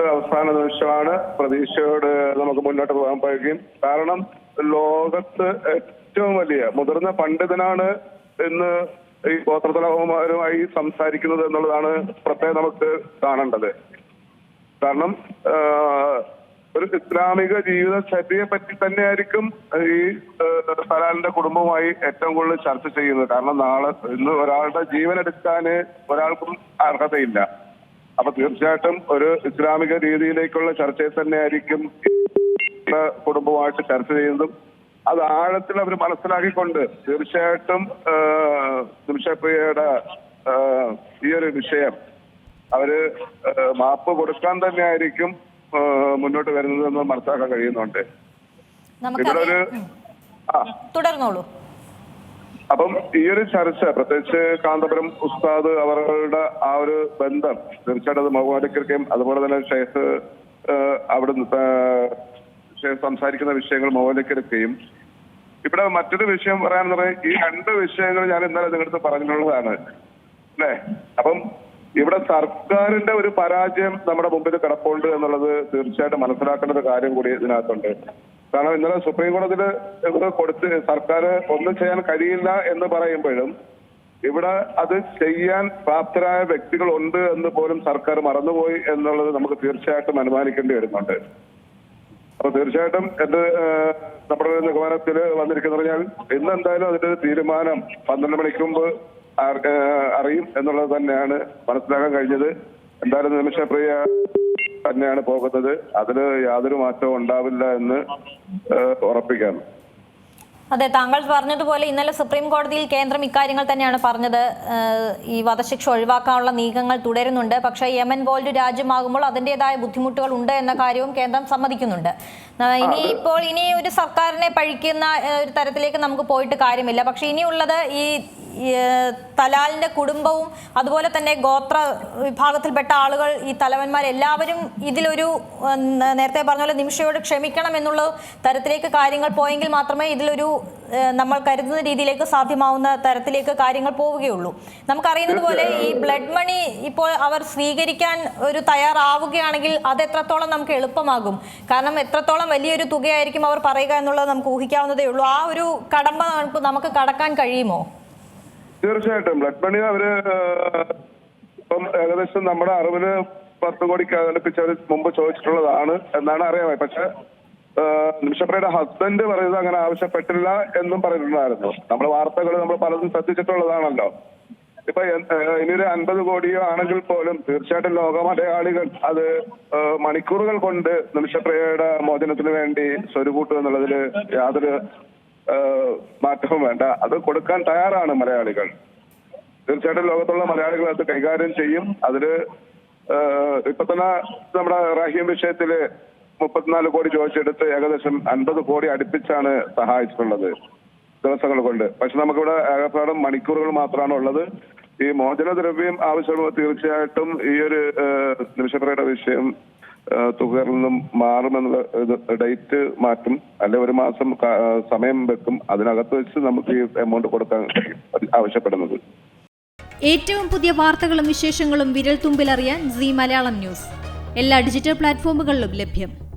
തൊട്ട് അവസാന നിമിഷമാണ്. പ്രതീക്ഷയോട് നമുക്ക് മുന്നോട്ട് പോകാൻ കഴിയും കാരണം ലോകത്ത് ഏറ്റവും വലിയ മുതിർന്ന പണ്ഡിതനാണ് ഇന്ന് ഈ ഗോത്രതലവന്മാരുമായി സംസാരിക്കുന്നത് എന്നുള്ളതാണ് പ്രത്യേകം നമുക്ക് കാണേണ്ടത്. കാരണം ഒരു ഇസ്ലാമിക ജീവിത ശൈലിയെ പറ്റി തന്നെയായിരിക്കും ഈ സലാലിന്റെ കുടുംബവുമായി ഏറ്റവും കൂടുതൽ ചർച്ച ചെയ്യുന്നത്. കാരണം നാളെ ഇന്ന് ഒരാളുടെ ജീവൻ എടുക്കാന് ഒരാൾക്കും അർഹതയില്ല. അപ്പൊ തീർച്ചയായിട്ടും ഒരു ഇസ്ലാമിക രീതിയിലേക്കുള്ള ചർച്ചയെ തന്നെ ആയിരിക്കും കുടുംബമായിട്ട് ചർച്ച ചെയ്യുന്നതും അത് ആഴത്തിൽ അവർ മനസ്സിലാക്കിക്കൊണ്ട് തീർച്ചയായിട്ടും നിമിഷപ്രിയയുടെ ഈ ഒരു വിഷയം അവർ മാപ്പ് കൊടുക്കാൻ തന്നെ ആയിരിക്കും മുന്നോട്ട് വരുന്നതെന്ന് മനസ്സിലാക്കാൻ കഴിയുന്നുണ്ട്. ഇവിടെ ഒരു ആ. തുടർന്നോളൂ. അപ്പം ഈ ഒരു ചർച്ച പ്രത്യേകിച്ച് കാന്തപുരം ഉസ്താദ് അവരുടെ ആ ഒരു ബന്ധം തീർച്ചയായിട്ടും അത് മൗവാലിക്കർക്കും അതുപോലെ തന്നെ ഷെയ്ഖ് അവിടെ സംസാരിക്കുന്ന വിഷയങ്ങൾ മൗവാലിക്കർക്കുകയും ഇവിടെ മറ്റൊരു വിഷയം പറയാന്ന് പറയാൻ ഈ രണ്ട് വിഷയങ്ങൾ ഞാൻ ഇന്നലെ നിങ്ങളുടെ പറഞ്ഞിട്ടുള്ളതാണ്. അല്ലേ? അപ്പം ഇവിടെ സർക്കാരിന്റെ ഒരു പരാജയം നമ്മുടെ മുമ്പിൽ കിടപ്പുണ്ട് എന്നുള്ളത് തീർച്ചയായിട്ടും മനസ്സിലാക്കേണ്ട ഒരു കാര്യം കൂടി ഇതിനകത്തുണ്ട്. കാരണം ഇന്നലെ സുപ്രീം കോടതിയിൽ കൊടുത്ത് സർക്കാർ ഒന്നും ചെയ്യാൻ കഴിയില്ല എന്ന് പറയുമ്പോഴും ഇവിടെ അത് ചെയ്യാൻ പ്രാപ്തരായ വ്യക്തികൾ ഉണ്ട് എന്ന് പോലും സർക്കാർ മറന്നുപോയി എന്നുള്ളത് നമുക്ക് തീർച്ചയായിട്ടും അനുമാനിക്കേണ്ടി വരുന്നുണ്ട്. അപ്പൊ തീർച്ചയായിട്ടും എന്റെ നമ്മുടെ നിഗമനത്തിൽ വന്നിരിക്കുന്ന പറഞ്ഞാൽ ഇന്ന് എന്തായാലും അതിന്റെ തീരുമാനം പന്ത്രണ്ട് മണിക്ക് മുമ്പ് അറിയും എന്നുള്ളത് തന്നെയാണ് മനസ്സിലാക്കാൻ കഴിഞ്ഞത്. എന്തായാലും നിമിഷപ്രിയ തന്നെയാണ് പോകുന്നത്. അതിന് യാതൊരു മാറ്റവും ഉണ്ടാവില്ല എന്ന് ഉറപ്പിക്കാം അതെ താങ്കൾ പറഞ്ഞതുപോലെ ഇന്നലെ സുപ്രീം കോടതിയിൽ കേന്ദ്രം ഇക്കാര്യങ്ങൾ തന്നെയാണ് പറഞ്ഞത്. ഈ വധശിക്ഷ ഒഴിവാക്കാനുള്ള നീക്കങ്ങൾ തുടരുന്നുണ്ട്. പക്ഷേ യമൻ പോലൊരു രാജ്യമാകുമ്പോൾ അതിന്റെതായ ബുദ്ധിമുട്ടുകൾ ഉണ്ട് എന്ന കാര്യവും കേന്ദ്രം സമ്മതിക്കുന്നുണ്ട്. ഇനി ഇപ്പോൾ ഇനി ഒരു സർക്കാരിനെ പഴിക്കുന്ന ഒരു തരത്തിലേക്ക് നമുക്ക് പോയിട്ട് കാര്യമില്ല. പക്ഷേ ഇനിയുള്ളത് ഈ തലാലിന്റെ കുടുംബവും അതുപോലെ തന്നെ ഗോത്ര വിഭാഗത്തിൽപ്പെട്ട ആളുകൾ ഈ തലവന്മാർ എല്ലാവരും ഇതിലൊരു നേരത്തെ പറഞ്ഞ പോലെ നിമിഷയോട് ക്ഷമിക്കണം എന്നുള്ള തരത്തിലേക്ക് കാര്യങ്ങൾ പോയെങ്കിൽ മാത്രമേ ഇതിലൊരു നമ്മൾ കരുതുന്ന രീതിയിലേക്ക് സാധ്യമാവുന്ന തരത്തിലേക്ക് കാര്യങ്ങൾ പോവുകയുള്ളൂ. നമുക്കറിയുന്നത് പോലെ ഈ ബ്ലഡ് മണി ഇപ്പോൾ അവർ സ്വീകരിക്കാൻ ഒരു തയ്യാറാവുകയാണെങ്കിൽ അത് എത്രത്തോളം നമുക്ക് എളുപ്പമാകും. കാരണം എത്രത്തോളം വലിയൊരു തുകയായിരിക്കും അവർ പറയുക എന്നുള്ളത് നമുക്ക് ഊഹിക്കാവുന്നതേ ഉള്ളൂ. ആ ഒരു കടമ്പ നമുക്ക് നമുക്ക് കടക്കാൻ കഴിയുമോ? തീർച്ചയായിട്ടും. ബ്ലഡ് മണി അവർ ഇപ്പം ഏകദേശം നമ്മുടെ അറിവിൽ പത്ത് കോടിക്ക് അടുപ്പിച്ച് അവർ മുമ്പ് ചോദിച്ചിട്ടുള്ളതാണ് എന്നാണ് അറിയാമേ. പക്ഷെ നിമിഷപ്രയുടെ ഹസ്ബൻഡ് പറയുന്നത് അങ്ങനെ ആവശ്യപ്പെട്ടില്ല എന്നും പറഞ്ഞിട്ടുണ്ടായിരുന്നു. നമ്മൾ വാർത്തകൾ നമ്മൾ പലതും ശ്രദ്ധിച്ചിട്ടുള്ളതാണല്ലോ. ഇപ്പൊ ഇനിയൊരു അൻപത് കോടിയോ ആണെങ്കിൽ പോലും തീർച്ചയായിട്ടും ലോക മലയാളികൾ അത് മണിക്കൂറുകൾ കൊണ്ട് നിമിഷപ്രിയയുടെ മോചനത്തിന് വേണ്ടി സ്വരുകൂട്ടും എന്നുള്ളതിൽ യാതൊരു മാറ്റവും വേണ്ട. അത് കൊടുക്കാൻ തയ്യാറാണ് മലയാളികൾ. തീർച്ചയായിട്ടും ലോകത്തുള്ള മലയാളികൾ അത് കൈകാര്യം ചെയ്യും. അതിൽ ഇപ്പൊ തന്നെ നമ്മുടെ റഹീം വിഷയത്തിൽ മുപ്പത്തിനാല് കോടി ചോദിച്ചെടുത്ത് ഏകദേശം അൻപത് കോടി അടുപ്പിച്ചാണ് സഹായിച്ചിട്ടുള്ളത് ദിവസങ്ങൾ കൊണ്ട്. പക്ഷെ നമുക്കിവിടെ ഏകപ്പാടും മണിക്കൂറുകൾ മാത്രമാണ് ഉള്ളത്. ഈ മോചന ദ്രവ്യം ആവശ്യമുള്ള തീർച്ചയായിട്ടും ഈ ഒരു നിമിഷപ്രയുടെ വിഷയം തുകയിൽ നിന്നും മാറുമെന്നുള്ള ഡേറ്റ് മാറ്റും. അല്ലെ ഒരു മാസം സമയം വെക്കും. അതിനകത്ത് വെച്ച് നമുക്ക് ഈ എമൗണ്ട് കൊടുക്കാൻ ആവശ്യപ്പെടുന്നത്. ഏറ്റവും പുതിയ വാർത്തകളും വിശേഷങ്ങളും വിരൽ തുമ്പിലറിയാൻ സി മലയാളം ന്യൂസ്. എല്ലാ ഡിജിറ്റൽ പ്ലാറ്റ്ഫോമുകളിലും ലഭ്യം.